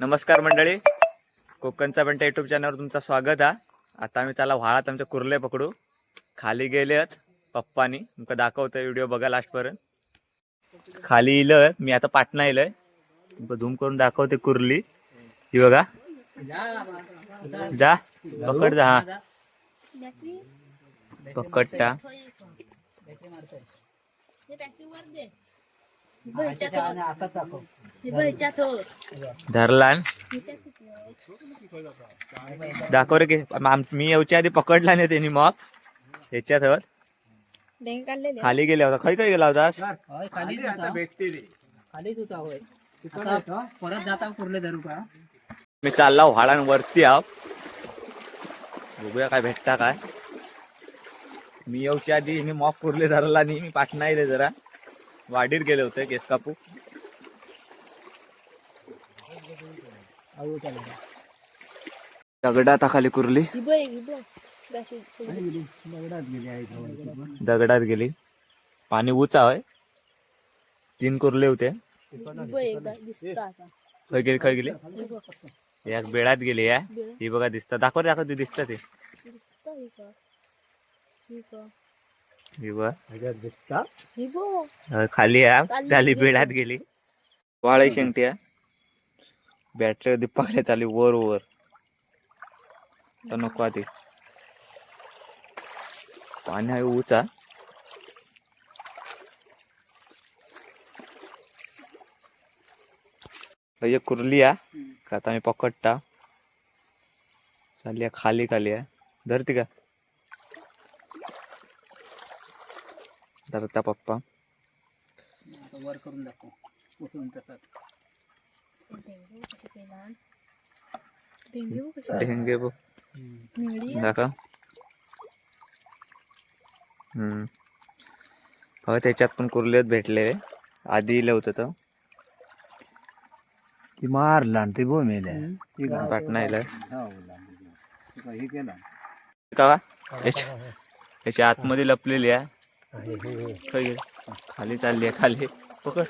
नमस्कार मंडळी. कोकणचा बंटा युट्यूब चॅनलवर तुमचं स्वागत आहे आता आम्ही त्याला व्हाळात आमच्या कुर्ले पकडू. खाली गेले आहेत पप्पानी. तुमका दाखवतोय व्हिडिओ बघा लास्टपर्यंत खाली इलं मी आता पाटणा इलंय. तुमका झूम करून दाखवते कुर्ली. ही बघा. जा पकड जा हा. पकडता धरला दाखव. रे मी येऊच्या आधी पकडला नाही त्यांनी मग ह्याच्यात. खाली गेला होता. खरी काय गेला होता परत जाता कुर्ले धरू का? मी चालला व्हाळांवरती आहो. बघूया काय भेटता काय. मी येऊच्या आधी मी मॉक कुरले धरला नाही मी पाटणा येले जरा. वाडीर गेले होते केस कापू. दगडात खाली कुरली. दगडात गेली. पाणी उचा आहे तीन कुरले होते. खय गेली खय गेली? एक बेळात गेली या. ही बघा दिसत. दाखव रे, ती ते. दिसत. ही खाली आहे खाली बेळात गेली. वाळे शेंगटी आहे बॅटरी दीपाकडे चालली वर वर. तर नको आधी. पाणी आहे उचा. एक कुर्ली आहे का आता मी पकडता. चालली खाली खाली आहे धरती का? धरता पप्पा. आता वर करून दाखव. उचलून तसाच ढेंगे बघ. दाखव. हम्म. हो त्याच्यात पण कुर्लेत भेटले. आधी इलं होतं तर. ती मारला आणि ते बोमेल्या पाटणा इलं. हे केला. का याच्या याच्या आतमध्ये लपलेली आहे. खय गेली? खाली चालली आहे खाली. पकड.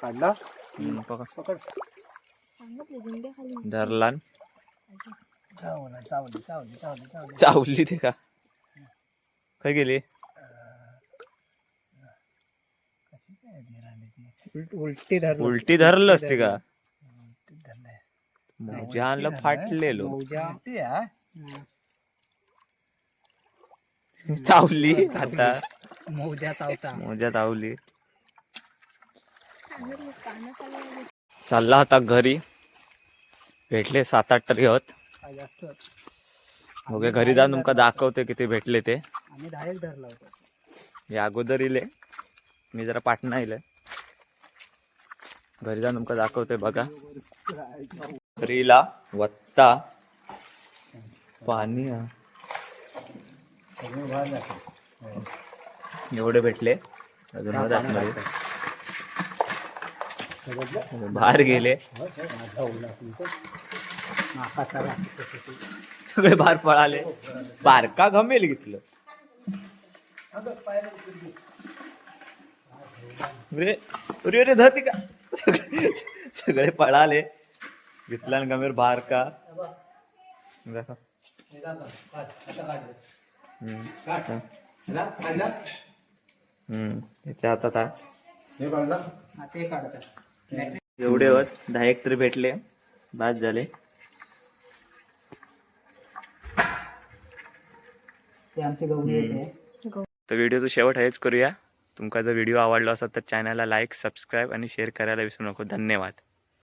काढला? पकड. पकड. धरला चावला चावली चावली चावली चावली. चावली ते का? काय गेली उलट- उलटी धर उलटी धरलं असते का. मोजा आणलं फाटलेलो. मौजा. चावली आता. मौजा चावता. मोजा चावली. चालला होता घरी. भेटले सात आठ तरी होत. बघे घरी जाऊन तुमका दाखवते किती भेटले ते. आम्ही डायरेक्ट धरला होता. हे अगोदर इले. मी जरा पाटणा इले. घरी जाऊन तुमका दाखवते बघा. घरीला वत्ता. पाणी. एवढे भेटले. अजून. बाहेर गेले. सगळे बाहेर पळाले. बारका गमेल घेतलं. अरे अरे का? सगळे सगळे पळाले. घेतला गमेर बाहेर हातात हा. एवढे होत दहा एक तरी भेटले. बाद झाले. ते आमचे गवळी येते तर व्हिडिओचं शेवट हेच करूया. तुमका जर व्हिडिओ आवडला असेल तर चॅनलला लाईक सबस्क्राईब आणि शेअर करायला विसरू नको. धन्यवाद.